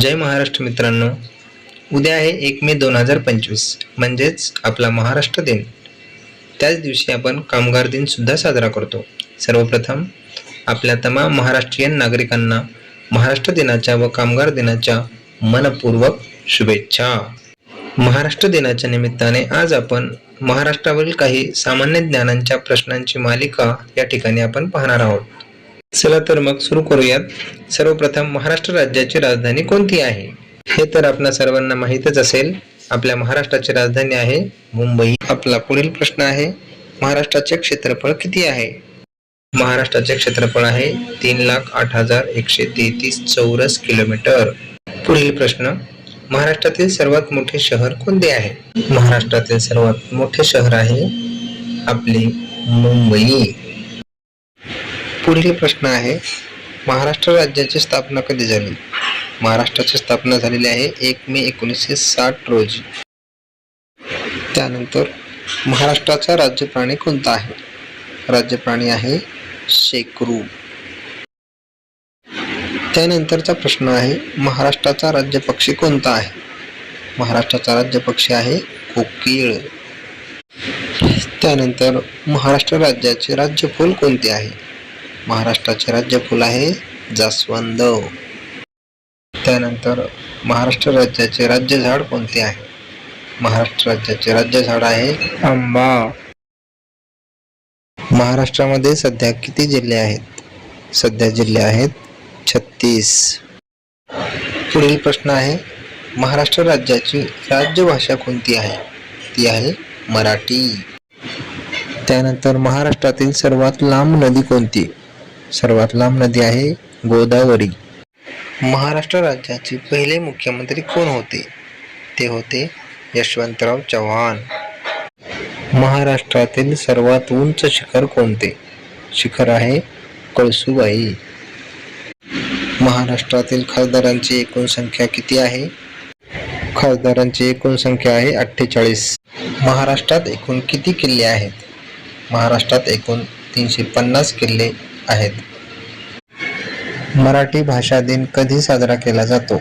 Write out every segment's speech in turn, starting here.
जय महाराष्ट्र मित्रांनो. उद्या आहे एक मे दोन हजार पंचवीस म्हणजेच आपला महाराष्ट्र दिन. त्याच दिवशी आपण कामगार दिनसुद्धा साजरा करतो. सर्वप्रथम आपल्या तमाम महाराष्ट्रीयन नागरिकांना महाराष्ट्र दिनाच्या व कामगार दिनाच्या मनपूर्वक शुभेच्छा. महाराष्ट्र दिनाच्या निमित्ताने आज आपण महाराष्ट्रावरील काही सामान्य ज्ञानांच्या प्रश्नांची मालिका या ठिकाणी आपण पाहणार आहोत. चला तर मग सुरू करूयात. सर्वप्रथम महाराष्ट्र राज्याची राजधानी कोणती आहे? हे तर आपणा सर्वांना माहीतच असेल. आपल्या महाराष्ट्राची राजधानी आहे मुंबई. आपला पुढील प्रश्न आहे महाराष्ट्राचे क्षेत्रफळ किती आहे? महाराष्ट्राचे क्षेत्रफळ आहे तीन लाख आठ हजार एकशे तेहतीस चौरस किलोमीटर. पुढील प्रश्न महाराष्ट्रातील सर्वात मोठे शहर कोणते आहे? महाराष्ट्रातील सर्वात मोठे शहर आहे आपले मुंबई. पुढील प्रश्न आहे महाराष्ट्र राज्याची स्थापना कधी झाली? महाराष्ट्राची स्थापना झालेली आहे एक मे एकोणीसशे साठ रोजी. त्यानंतर महाराष्ट्राचा राज्य प्राणी कोणता आहे? राज्य प्राणी आहे शेकरू. त्यानंतरचा प्रश्न आहे महाराष्ट्राचा राज्य पक्षी कोणता आहे? महाराष्ट्राचा राज्य पक्षी आहे कोकिळ. त्यानंतर महाराष्ट्र राज्याचे राज्य फूल कोणते आहे? महाराष्ट्राचे राज्यफूल आहे जास्वंद. त्यानंतर महाराष्ट्र राज्याचे राज्य झाड कोणते आहे? महाराष्ट्र राज्याचे राज्य झाड आहे आंबा. महाराष्ट्रामध्ये सध्या किती जिल्हे आहेत? सध्या जिल्हे आहेत छत्तीस. पुढील प्रश्न आहे महाराष्ट्र राज्याची राज्यभाषा कोणती आहे? ती आहे मराठी. त्यानंतर महाराष्ट्रातील सर्वात लांब नदी कोणती? सर्वात लांब नदी आहे गोदावरी. महाराष्ट्र राज्याचे पहिले मुख्यमंत्री कोण होते? ते होते यशवंतराव चव्हाण. महाराष्ट्रातील सर्वात उंच शिखर कोणते? शिखर आहे कळसुबाई. महाराष्ट्रातील खासदारांची एकूण संख्या किती आहे? खासदारांची एकूण संख्या आहे अठ्ठेचाळीस. महाराष्ट्रात एकूण किती किल्ले आहेत? महाराष्ट्रात एकूण तीनशे पन्नास किल्ले आहेत. मराठी भाषा दिन कधी साजरा केला जातो?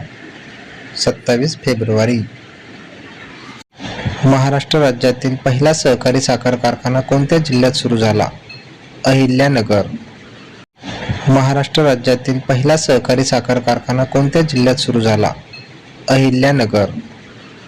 सत्तावीस फेब्रुवारी. महाराष्ट्र राज्यातील पहिला सहकारी साखर कारखाना कोणत्या जिल्ह्यात सुरू झाला? अहिल्यानगर. महाराष्ट्र राज्यातील पहिला सहकारी साखर कारखाना कोणत्या जिल्ह्यात सुरू झाला? अहिल्यानगर.